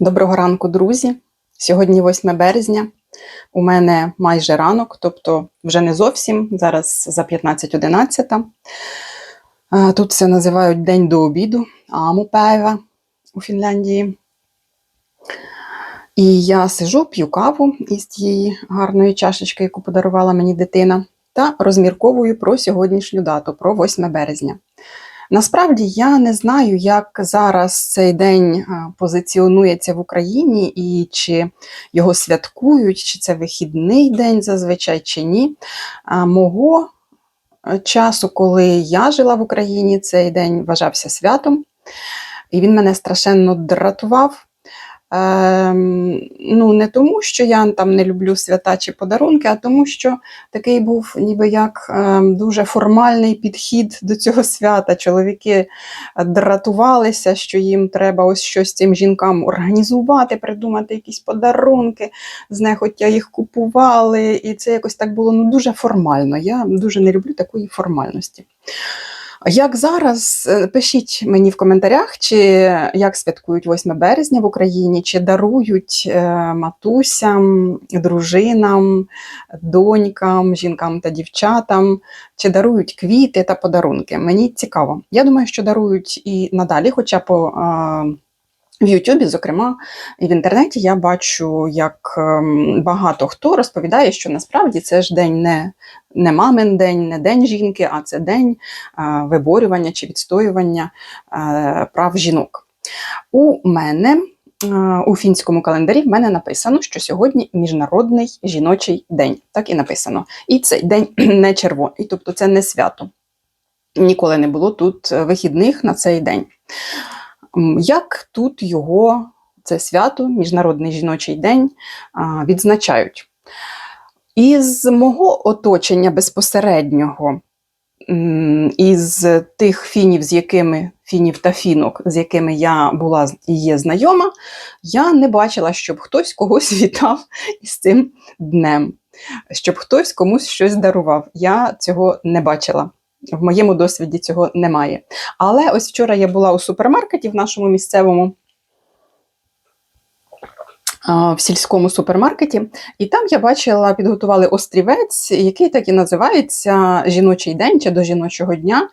Доброго ранку, друзі. Сьогодні 8 березня. У мене майже ранок, тобто вже не зовсім, зараз за 15.11. Е, Тут це називають День до обіду, амуpäivä у Фінляндії. І я сижу, п'ю каву із тієї гарної чашечки, яку подарувала мені дитина, та розмірковую про сьогоднішню дату, про 8 березня. Насправді я не знаю, як зараз цей день позиціонується в Україні і чи його святкують, чи це вихідний день зазвичай, чи ні. Мого е, часу, коли я жила в Україні, цей день вважався святом, і він мене страшенно дратував. Ем, ну, не тому, що я там не люблю свята чи подарунки, а тому, що такий був ніби як ем, дуже формальний підхід до цього свята. Чоловіки дратувалися, що їм треба ось щось цим жінкам організувати, придумати якісь подарунки, знехотя їх купували, і це якось так було ну, дуже формально. Я дуже не люблю такої формальності. Як зараз, Е, пишіть мені в коментарях, чи як святкують 8 березня в Україні, чи дарують е, матусям, дружинам, донькам, жінкам та дівчатам, чи дарують квіти та подарунки. Мені цікаво. Я думаю, що дарують і надалі, хоча по. В Ютубі, зокрема, і в інтернеті я бачу, як ем, багато хто розповідає, що насправді це ж день не, не мамин день, не день жінки, а це день е, виборювання чи відстоювання е, прав жінок. У мене е, у фінському календарі в мене написано, що сьогодні Міжнародний жіночий день. Так і написано. І цей день не червоний, тобто це не свято. Ніколи не було тут вихідних на цей день. Як тут його, це свято, Міжнародний жіночий день, відзначають? Із мого оточення безпосереднього, із тих фінів, з якими фінів та фінок, з якими я була і є знайома, я не бачила, щоб хтось когось вітав із цим днем, щоб хтось комусь щось дарував. Я цього не бачила. В моєму досвіді цього немає. Але ось вчора я була у супермаркеті в нашому місцевому. В сільському супермаркеті, і там я бачила, підготували острівець, який так і називається Жіночий день чи до жіночого дня.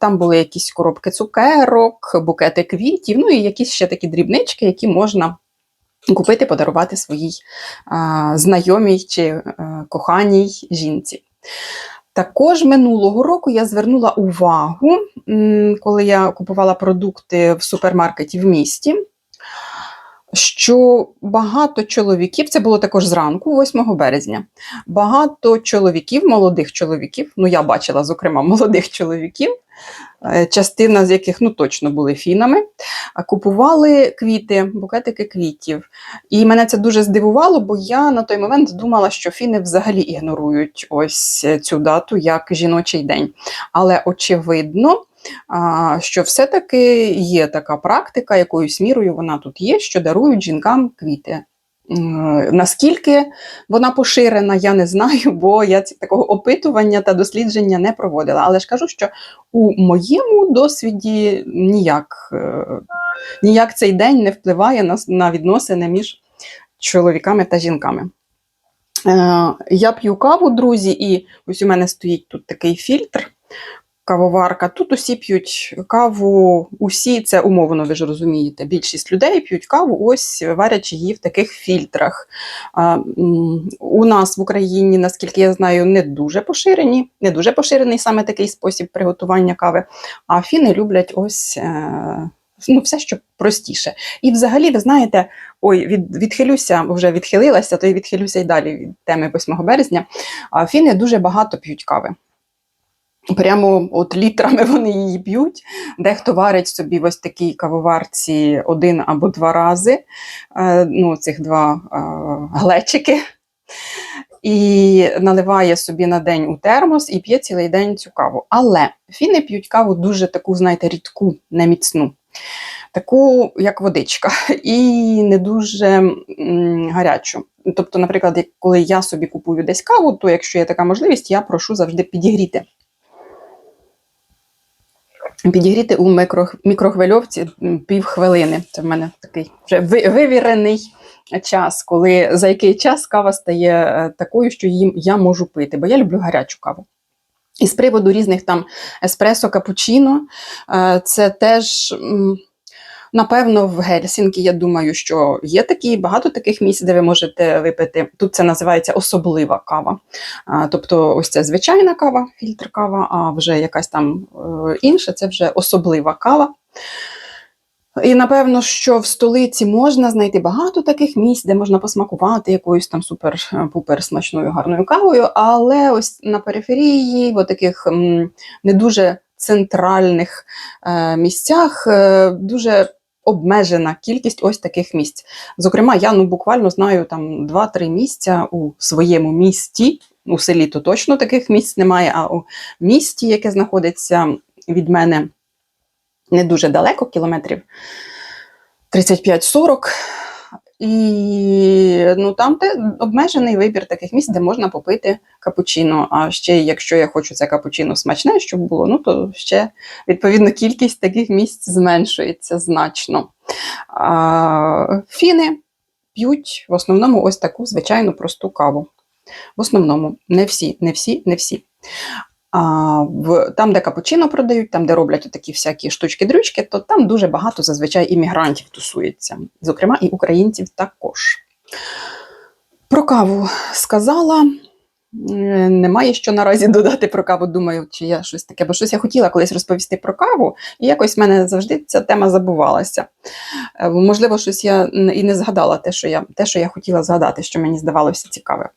Там були якісь коробки цукерок, букети квітів, ну і якісь ще такі дрібнички, які можна купити, подарувати своїй знайомій чи е, коханій жінці. Також минулого року я звернула увагу, коли я купувала продукти в супермаркеті в місті, що багато чоловіків, це було також зранку, 8 березня, багато чоловіків, молодих чоловіків, ну я бачила, зокрема, молодих чоловіків, частина з яких ну, точно були фінами, купували квіти, букетики квітів. І мене це дуже здивувало, бо я на той момент думала, що фіни взагалі ігнорують ось цю дату як жіночий день. Але очевидно, що все-таки є така практика, якоюсь мірою вона тут є, що дарують жінкам квіти. М, Наскільки вона поширена, я не знаю, бо я такого опитування та дослідження не проводила. Але ж кажу, що у моєму досвіді ніяк, е, ніяк цей день не впливає на, на відносини між чоловіками та жінками. Е, Я п'ю каву, друзі, і ось у мене стоїть тут такий фільтр, кавоварка. Тут усі п'ють каву, усі це умовно, ви ж розумієте. Більшість людей п'ють каву, ось варячи її в таких фільтрах. А, У нас в Україні, наскільки я знаю, не дуже поширені, не дуже поширений саме такий спосіб приготування кави. А фіни люблять ось. е, Ну, все, що простіше. І взагалі, ви знаєте, ой, від, відхилюся, вже відхилилася, то й відхилюся й далі від теми 8 березня. Фіни дуже багато п'ють кави. Прямо от літрами вони її п'ють. Дехто варить собі ось такій кавоварці один або два рази, е, ну, цих два е, глечики, і наливає собі на день у термос і п'є цілий день цю каву. Але фіни п'ють каву дуже таку, знаєте, рідку, неміцну. Таку, як водичка, і не дуже м, гарячу. Тобто, наприклад, коли я собі купую десь каву, то якщо є така можливість, я прошу завжди підігріти підігріти у мікро, мікрохвильовці півхвилини. Це в мене такий вже вивірений час, коли за який час кава стає е, такою, що її я можу пити, бо я люблю гарячу каву. І з приводу різних там еспресо, капучино, е, це теж. Напевно, в Гельсінкі, я думаю, що є такі багато таких місць, де ви можете випити. Тут це називається особлива кава. Тобто, ось це звичайна кава, фільтр кава, а вже якась там е, інша, це вже особлива кава. І напевно, що в столиці можна знайти багато таких місць, де можна посмакувати якоюсь там супер-пупер смачною гарною кавою, але ось на периферії, в таких не дуже центральних е, місцях, е, дуже обмежена кількість ось таких місць. Зокрема, я ну буквально знаю там 2-3 місця у своєму місті. У селі то точно таких місць немає, а у місті, яке знаходиться від мене не дуже далеко, кілометрів 35-40. І ну, там де обмежений вибір таких місць, де можна попити капучино. А ще, якщо я хочу це капучино смачне, щоб було, ну то ще відповідно кількість таких місць зменшується значно. А, фіни п'ють в основному ось таку звичайну просту каву. В основному, не всі, не всі, не всі. А, в, там, де капучино продають, там, де роблять такі всякі штучки-дрючки, то там дуже багато зазвичай іммігрантів тусується, зокрема і українців також. Про каву сказала. Е, Немає що наразі додати про каву. Думаю, чи я щось таке, бо щось я хотіла колись розповісти про каву, і якось в мене завжди ця тема забувалася. Е, Можливо, щось я і не згадала те, що я, те, що я хотіла згадати, що мені здавалося цікаве.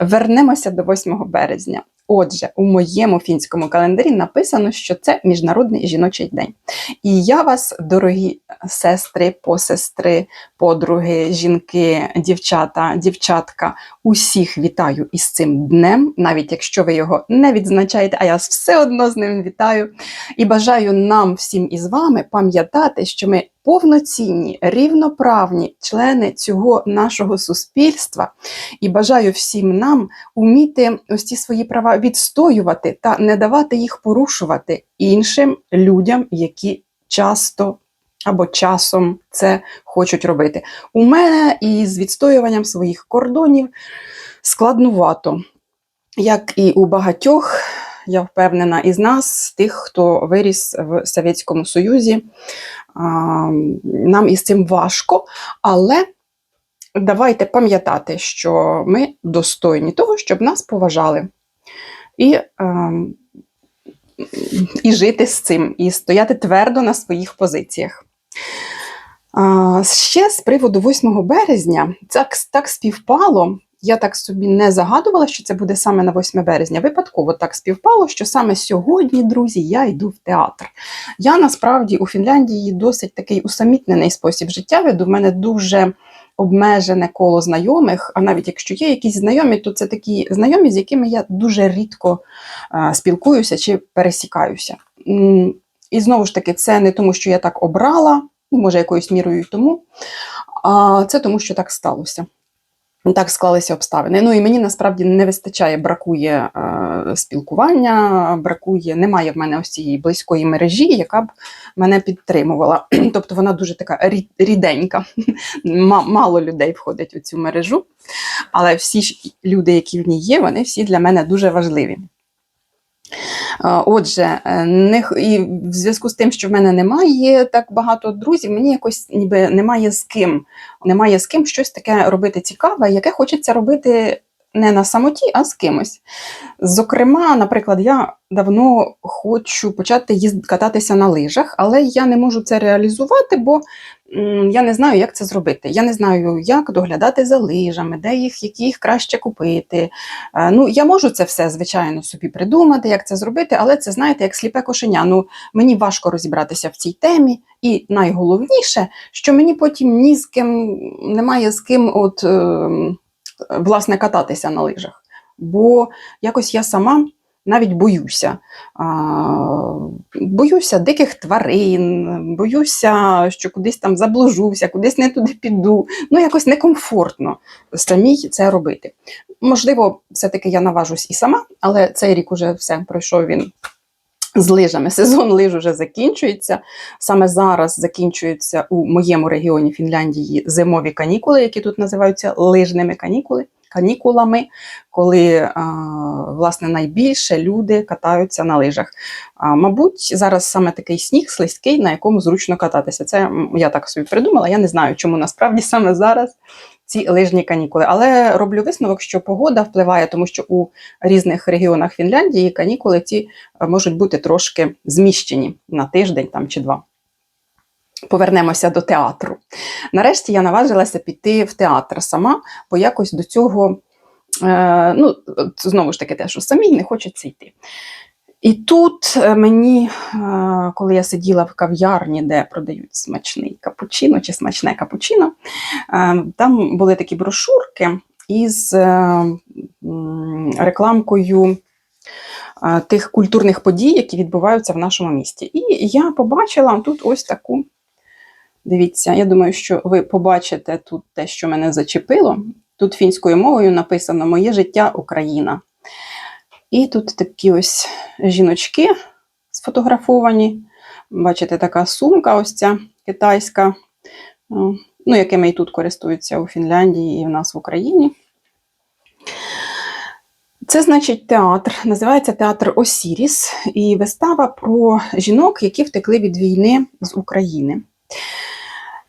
Вернемося до 8 березня. Отже, у моєму фінському календарі написано, що це Міжнародний жіночий день. І я вас, дорогі сестри, посестри, подруги, жінки, дівчата, дівчатка, усіх вітаю із цим днем, навіть якщо ви його не відзначаєте, а я все одно з ним вітаю. І бажаю нам всім із вами пам'ятати, що ми повноцінні, рівноправні члени цього нашого суспільства. І бажаю всім нам уміти ось ці свої права відстоювати та не давати їх порушувати іншим людям, які часто або часом це хочуть робити. У мене із відстоюванням своїх кордонів складнувато, як і у багатьох, я впевнена, із нас, тих, хто виріс в Совєтському Союзі. Нам із цим важко, але давайте пам'ятати, що ми достойні того, щоб нас поважали. І, ем, і жити з цим, і стояти твердо на своїх позиціях. Ще з приводу 8 березня, так, так співпало. Я так собі не загадувала, що це буде саме на 8 березня. Випадково так співпало, що саме сьогодні, друзі, я йду в театр. Я насправді у Фінляндії досить такий усамітнений спосіб життя веду. В мене дуже обмежене коло знайомих. А навіть якщо є якісь знайомі, то це такі знайомі, з якими я дуже рідко е, спілкуюся чи пересікаюся. І знову ж таки, це не тому, що я так обрала, ну, може, якоюсь мірою тому, а це тому, що так сталося. Так склалися обставини. Ну і мені насправді не вистачає, бракує е, спілкування, бракує, немає в мене ось цієї близької мережі, яка б мене підтримувала. Тобто вона дуже така ріденька. Мало людей входить у цю мережу, але всі ж люди, які в ній є, вони всі для мене дуже важливі. Е, Отже, е, не, і в зв'язку з тим, що в мене немає так багато друзів, мені якось ніби немає з ким, немає з ким щось таке робити цікаве, яке хочеться робити не на самоті, а з кимось. Зокрема, наприклад, я давно хочу почати їзд... кататися на лижах, але я не можу це реалізувати, бо я не знаю, як це зробити. Я не знаю, як доглядати за лижами, де їх, які їх краще купити. Е, Ну, я можу це все, звичайно, собі придумати, як це зробити, але це, знаєте, як сліпе кошеня. Ну, мені важко розібратися в цій темі. І найголовніше, що мені потім ні з ким немає з ким, от, е, власне, кататися на лижах. Бо якось я сама навіть боюся. Боюся диких тварин, боюся, що кудись там заблужуся, кудись не туди піду. Ну, якось некомфортно самій це робити. Можливо, все-таки я наважусь і сама, але цей рік уже все пройшов він з лижами. Сезон лиж уже закінчується. Саме зараз закінчуються у моєму регіоні Фінляндії зимові канікули, які тут називаються лижними канікули. Канікулами, коли власне найбільше люди катаються на лижах. Мабуть, зараз саме такий сніг слизький, на якому зручно кататися. Це я так собі придумала. Я не знаю, чому насправді саме зараз ці лижні канікули. Але роблю висновок, що погода впливає, тому що у різних регіонах Фінляндії канікули ці е, можуть бути трошки зміщені на тиждень там чи два. Повернемося до театру. Нарешті я наважилася піти в театр сама, бо якось до цього, е, ну, знову ж таки, те, що самій не хочеться йти. І тут е, мені, е, коли я сиділа в кав'ярні, де продають смачний капучино чи смачне капучино, е, там були такі брошурки із рекламкою тих культурних подій, які відбуваються в нашому місті. І я побачила тут ось таку. Дивіться, я думаю, що ви побачите тут те, що мене зачепило. Тут фінською мовою написано Моє життя Україна. І тут такі ось жіночки сфотографовані. Бачите, така сумка, ось ця китайська, ну, якими і тут користуються у Фінляндії і в нас в Україні. Це значить театр, називається театр Осіріс, і вистава про жінок, які втекли від війни з України.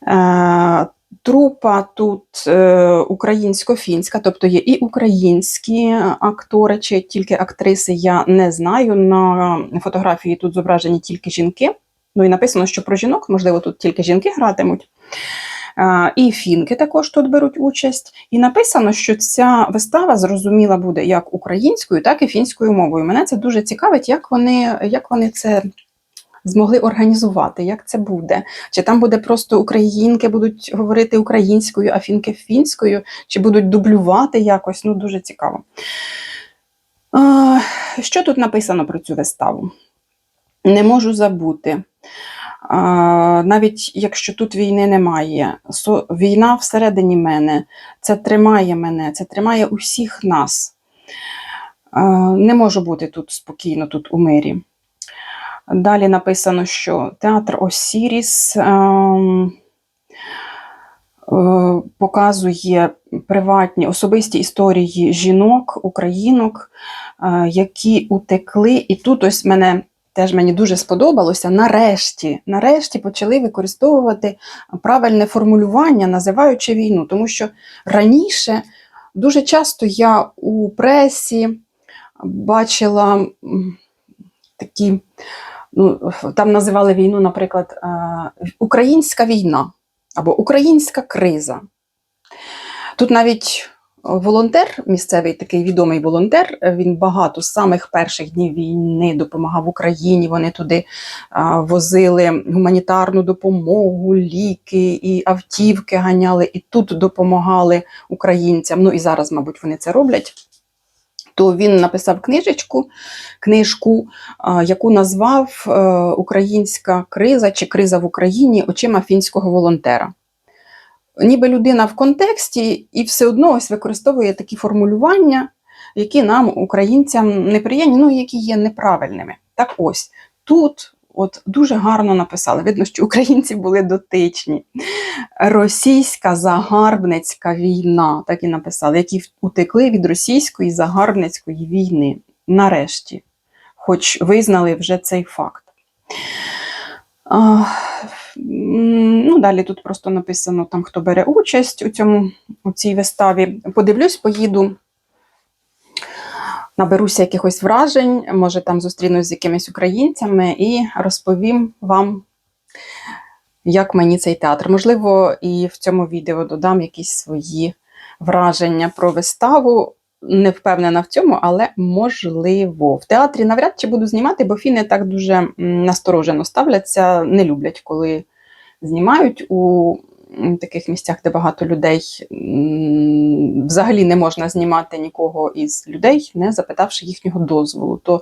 Е, Трупа тут е, українсько-фінська, тобто є і українські актори, чи тільки актриси, я не знаю. На фотографії тут зображені тільки жінки. Ну і написано, що про жінок, можливо, тут тільки жінки гратимуть. Е, І фінки також тут беруть участь. І написано, що ця вистава зрозуміла буде як українською, так і фінською мовою. Мене це дуже цікавить, як вони, як вони це змогли організувати, як це буде. Чи там буде просто українки будуть говорити українською, а фінки фінською, чи будуть дублювати якось. Ну, дуже цікаво. Що тут написано про цю виставу? Не можу забути. Навіть якщо тут війни немає, війна всередині мене, це тримає мене, це тримає усіх нас. Не можу бути тут спокійно, тут у мирі. Далі написано, що театр Осіріс ем, е, показує приватні особисті історії жінок, українок, е, які утекли. І тут ось мене теж мені дуже сподобалося. Нарешті, нарешті почали використовувати правильне формулювання, називаючи війну. Тому що раніше дуже часто я у пресі бачила такі, ну, там називали війну, наприклад, е, Українська війна або Українська криза. Тут навіть волонтер, місцевий такий відомий волонтер, він багато з самих перших днів війни допомагав Україні. Вони туди возили гуманітарну допомогу, ліки і автівки ганяли, і тут допомагали українцям. Ну і зараз, мабуть, вони це роблять. То він написав книжечку, книжку, яку назвав е, Українська криза чи криза в Україні очима фінського волонтера ніби людина в контексті і все одно ось використовує такі формулювання, які нам, українцям, неприємні, ну які є неправильними. Так ось тут от дуже гарно написали. Видно, що українці були дотичні. Російська загарбницька війна, так і написали, які утекли від російської загарбницької війни. Нарешті, хоч визнали вже цей факт. А, Ну, Далі тут просто написано, там, хто бере участь у, цьому, у цій виставі. Подивлюсь, поїду, наберуся якихось вражень, може там зустрінусь з якимись українцями і розповім вам, як мені цей театр. Можливо, і в цьому відео додам якісь свої враження про виставу. Не впевнена в цьому, але можливо. В театрі навряд чи буду знімати, бо фіни так дуже насторожено ставляться, не люблять, коли знімають у таких місцях, де багато людей. Взагалі не можна знімати нікого із людей, не запитавши їхнього дозволу. То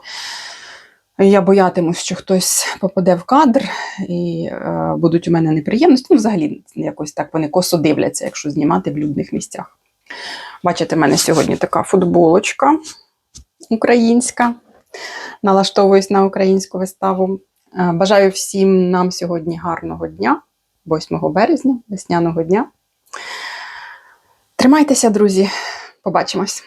я боятимусь, що хтось попаде в кадр і е, будуть у мене неприємності. Ну, взагалі, якось так вони косо дивляться, якщо знімати в людних місцях. Бачите, в мене сьогодні така футболочка українська. налаштовуюсь на українську виставу. Е, Бажаю всім нам сьогодні гарного дня, 8 березня, весняного дня. Тримайтеся, друзі. Побачимось.